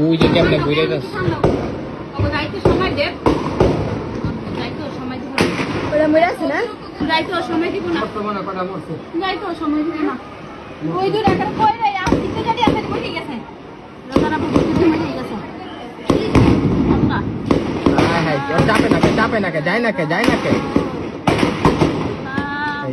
ওই যে কেমনে ঘুরে যাচ্ছে ওরা মরে আছে না? যাইতে সময় দিব না। বর্তমানে কটা মরছে। যাইতে সময় দিব না। ওই দূর একটা কই রে আর দিতে যদি আছে দিব ঠিক আছে রাজারা বুঝতে তুমি ঠিক আছে হ্যাঁ হ্যাঁ চাপে না কে চাপে না কে যায় না কে যায় না কে।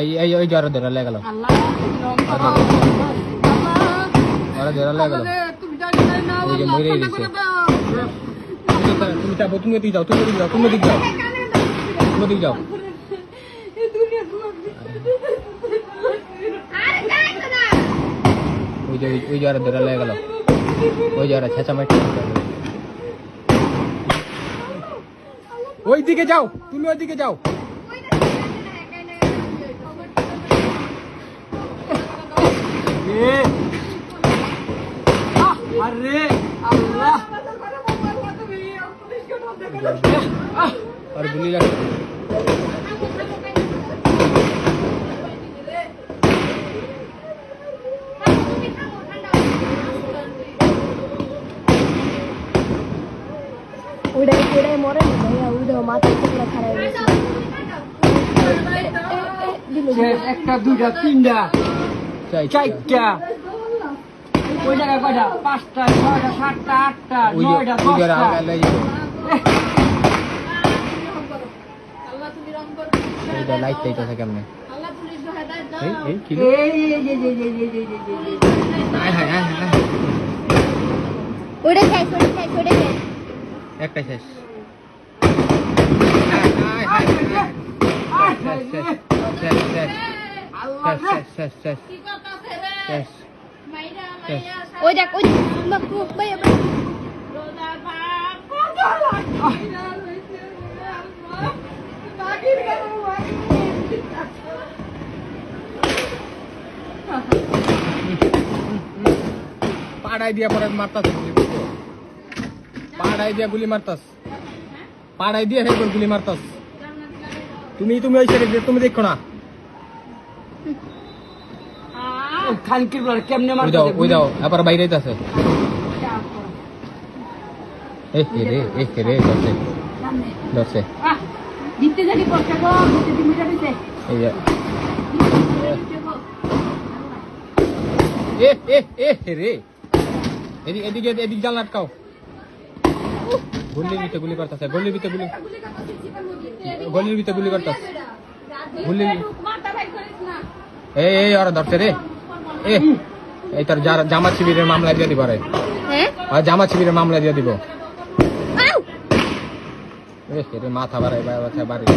এই এই ওই জ্বর ধরে লেগে গেল ওরা ধরে লেগে গেল ওই যে মরে গেছে তুমি যাব তুমি দিক যাও তুমি দিক যাও তুমি দিক যাও তুমি দিক যাও ওই যে ওই- ওই জ্বর ধরে লেগে গেল ওই জ্বর ছেঁচা মাইট ওই দিকে যাও। তুমি ওই দিকে যাও अरे अल्लाह अरे बुली लग उड़े उड़े मोरे একটা দুইটা তিনটা চারটা। ওই জায়গায় কয়টা? পাঁচটা ছয়টা সাতটা আটটা নয়টা দশটা। শেষ। Pada dia pada martas, gitu. pada dia guli martas. পাড়াই দিয়া হে গুলি মারতাস। তুমি তুমি ওই সাইডে তুমি দেখো না। খানকির বলার কেমনে মারতে দাও ওই দাও আবার বাইরে আছে এ হে রে এ হে রে ধরছে। ধরছে। দিতে জানি কষ্ট গো দিতে দিতে দিতে এই এ এ এ রে। এদিকে এদিকে এদিকে জাল আটকাও। গল্লির ভিতরে গুলি করতেছে গল্লির ভিতরে গুলি গল্লির ভিতরে গুলি করতেছে। গুলি এই এই ওরা ধরছে রে। এই তার জামা শিবিরের মামলা দিয়ে দিব রে। হ্যাঁ? জামা শিবিরের মামলা দিয়ে দিব। মাথা বাড়াই মাথা বাড়ি রে।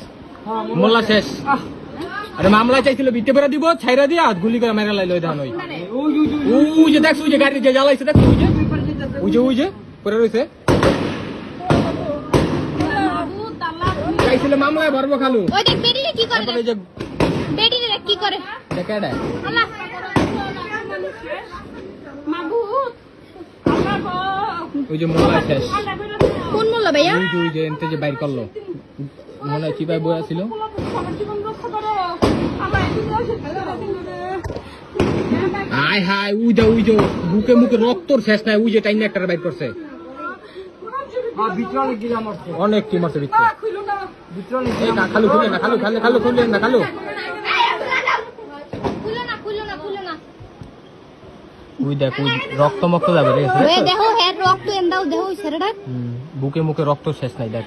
মোল্লা শেষ। আরে মামলা চাইছিল বিতে পেরা দিব ছাইরা দিয়া গুলি করে মেরে লাইলো ওই ধান ওই। ওই ওই ওই ওই যে দেখছ ওই যে গাড়ি যে জ্বালাইছে দেখছ? ওই যে ওই যে ওই যে পরে রয়েছে চাইছিল মামলায় ভরবো খালু। ওই দেখ বেরিয়ে কি করে তারপরে যে কি করে? দেখে এটা আল্লাহ। ওই যে মোল্লা শেষ। কোন মোল্লা ভাইয়া? ওই যে ওই যে এনতে যে বাইর করল। মনে হয় চিপাই বই ছিল সবার জীবন রক্ষা করো আমার এদিকে আসে হাই হাই উই যা উই যা বুকে মুখে রক্তর শেষ নাই উই যে টাইনে একটা বাইর করছে। হ্যাঁ অনেক কি মারছে ভিতরে। না খালু খুলে না খালু খালু খালু খুলে না খালু। খুলো না খুলো না খুলো না উই দেখ উই রক্ত মক্ত যাবে রে দেখো হেড রক্ত এন্দাও দেখো ছেড়ে বুকে মুখে রক্ত শেষ নাই দেখ।